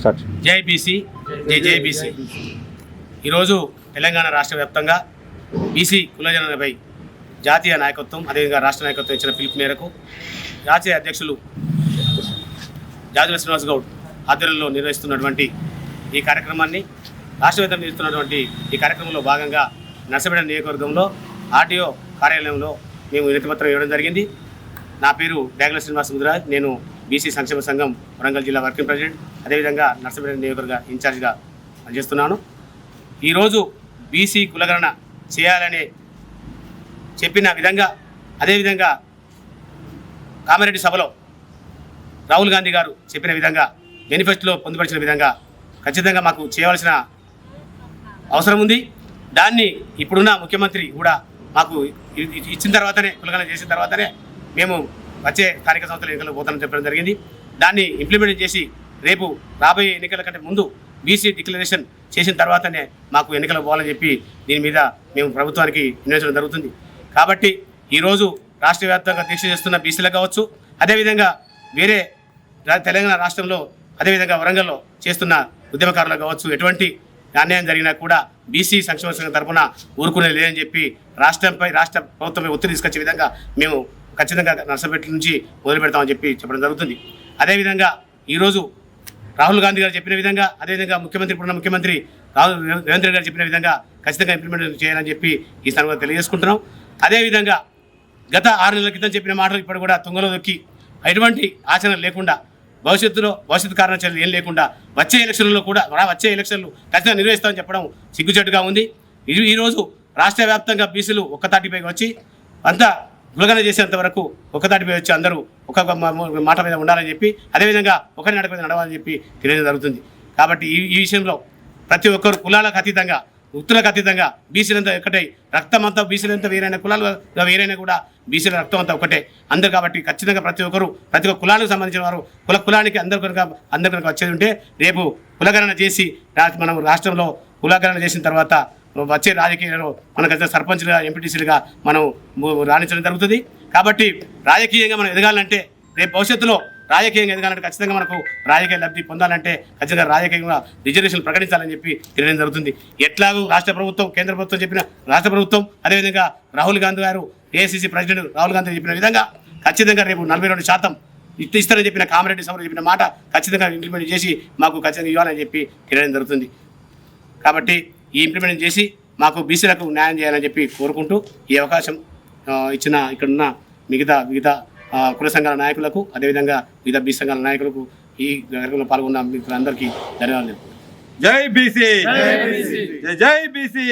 Start జై BC జై జై బీసీ. ఈరోజు తెలంగాణ రాష్ట్ర వ్యాప్తంగా బీసీ కులజనులపై జాతీయ నాయకత్వం అదేవిధంగా రాష్ట్ర నాయకత్వం ఇచ్చిన పిలుపు మేరకు జాతీయ అధ్యక్షులు జాజుల శ్రీనివాస్ గౌడ్ ఆధ్వర్యంలో నిర్వహిస్తున్నటువంటి ఈ కార్యక్రమాన్ని రాష్ట్ర నిర్వహిస్తున్నటువంటి ఈ కార్యక్రమంలో భాగంగా నర్సపేట నియోజకవర్గంలో ఆర్టీఓ కార్యాలయంలో మేము వినతిపత్రం ఇవ్వడం జరిగింది. నా పేరు డాగుల శ్రీనివాస్ ముదిరాజ్ నేను బీసీ సంక్షేమ సంఘం వరంగల్ జిల్లా వర్కింగ్ ప్రెసిడెంట్. అదేవిధంగా నర్సపేట నియోజకవర్గ ఇన్ఛార్జిగా పనిచేస్తున్నాను. ఈరోజు బీసీ కులగణన చేయాలని చెప్పిన విధంగా అదేవిధంగా కామారెడ్డి సభలో రాహుల్ గాంధీ గారు చెప్పిన విధంగా మేనిఫెస్టోలో పొందుపరిచిన విధంగా ఖచ్చితంగా మాకు చేయవలసిన అవసరం ఉంది. దాన్ని ఇప్పుడున్న ముఖ్యమంత్రి కూడా మాకు ఇచ్చిన తర్వాతనే కులగణన చేసిన తర్వాతనే మేము వచ్చే స్థానిక సంస్థల ఎన్నికలకు పోతామని చెప్పడం జరిగింది. దాన్ని ఇంప్లిమెంట్ చేసి రేపు రాబోయే ఎన్నికల కంటే ముందు బీసీ డిక్లరేషన్ చేసిన తర్వాతనే మాకు ఎన్నికలు పోవాలని చెప్పి దీని మీద మేము ప్రభుత్వానికి నిర్ణయించడం జరుగుతుంది. కాబట్టి ఈరోజు రాష్ట్ర వ్యాప్తంగా దీక్ష చేస్తున్న బీసీలకు కావచ్చు అదేవిధంగా వేరే తెలంగాణ రాష్ట్రంలో అదేవిధంగా వరంగల్లో చేస్తున్న ఉద్యమకారులకు కావచ్చు ఎటువంటి అన్యాయం జరిగినా కూడా బీసీ సంక్షేమ సంఘం తరఫున ఊరుకునే లేదని చెప్పి రాష్ట్రంపై రాష్ట్ర ప్రభుత్వంపై ఒత్తిడి తీసుకొచ్చే విధంగా మేము ఖచ్చితంగా నర్సపేట నుంచి మొదలు పెడతామని చెప్పి చెప్పడం జరుగుతుంది. అదేవిధంగా ఈరోజు రాహుల్ గాంధీ గారు చెప్పిన విధంగా అదేవిధంగా ముఖ్యమంత్రి ఇప్పుడున్న ముఖ్యమంత్రి రాహుల్ రేవంత్ గారు చెప్పిన విధంగా ఖచ్చితంగా ఇంప్లిమెంట్ చేయాలని చెప్పి ఈ సందర్భంగా తెలియజేసుకుంటున్నాం. అదేవిధంగా గత ఆరు నెలల క్రితం చెప్పిన మాటలు ఇప్పుడు కూడా తుంగలో దొక్కి ఎటువంటి ఆచరణ లేకుండా భవిష్యత్తులో భవిష్యత్తు కారణాలు ఏం లేకుండా వచ్చే ఎలక్షన్లలో కూడా వచ్చే ఎలక్షన్లు ఖచ్చితంగా నిర్వహిస్తామని చెప్పడం సిగ్గుచెట్టుగా ఉంది. ఈరోజు రాష్ట్ర వ్యాప్తంగా బీసీలు ఒక్కతాటిపైకి వచ్చి అంతా గులగన చేసేంత వరకు ఒకదాటి మీద వచ్చి అందరూ ఒక మాట మీద ఉండాలని చెప్పి అదేవిధంగా ఒకరి నడక మీద నడవాలని చెప్పి తెలియడం జరుగుతుంది. కాబట్టి ఈ ఈ విషయంలో ప్రతి ఒక్కరు కులాలకు అతీతంగా వృత్తులకు అతీతంగా బీసీలంతా ఒకటే రక్తం అంతా బీసీలంతా వేరైన కులాలు వేరైనా కూడా బీసీల రక్తం అంతా ఒకటే అందరు కాబట్టి ఖచ్చితంగా ప్రతి ఒక్కరు ప్రతి ఒక్క కులానికి సంబంధించిన వారు కుల కులానికి అందరు కనుక అందరు కనుక వచ్చేది ఉంటే రేపు కులగణన చేసి రా- మనం రాష్ట్రంలో కులగణన చేసిన తర్వాత వచ్చే రాజకీయాలలో మనకైతే సర్పంచ్లుగా ఎంపీటీసీలుగా మనం రాణించడం జరుగుతుంది. కాబట్టి రాజకీయంగా మనం ఎదగాలంటే రేపు భవిష్యత్తులో రాజకీయంగా ఎదగాలంటే ఖచ్చితంగా మనకు రాజకీయ లబ్ధి పొందాలంటే ఖచ్చితంగా రాజకీయంగా రిజర్వేషన్ ప్రకటించాలని చెప్పి తెలియడం జరుగుతుంది. ఎట్లాగూ రాష్ట్ర ప్రభుత్వం కేంద్ర ప్రభుత్వం చెప్పిన రాష్ట్ర ప్రభుత్వం అదేవిధంగా రాహుల్ గాంధీ గారు ఏఐసీసీ ప్రెసిడెంట్ రాహుల్ గాంధీ చెప్పిన విధంగా ఖచ్చితంగా రేపు నలభై రెండు శాతం ఇస్తారని చెప్పిన కామరెడ్డి సభలో చెప్పిన మాట ఖచ్చితంగా ఇంప్లిమెంట్ చేసి మాకు ఖచ్చితంగా ఇవ్వాలని చెప్పి తెలియడం జరుగుతుంది. కాబట్టి ఇంప్లిమెంట్ చేసి మాకు బీసీలకు న్యాయం చేయాలని చెప్పి కోరుకుంటూ ఈ అవకాశం ఇచ్చిన ఇక్కడున్న మిగతా మిగతా కుల సంఘాల నాయకులకు అదేవిధంగా వివిధ బీ సంఘాల నాయకులకు ఈ కార్యక్రమంలో పాల్గొన్న మిత్రులందరికీ ధన్యవాదాలు. జై బీసీ జై జై బీసీ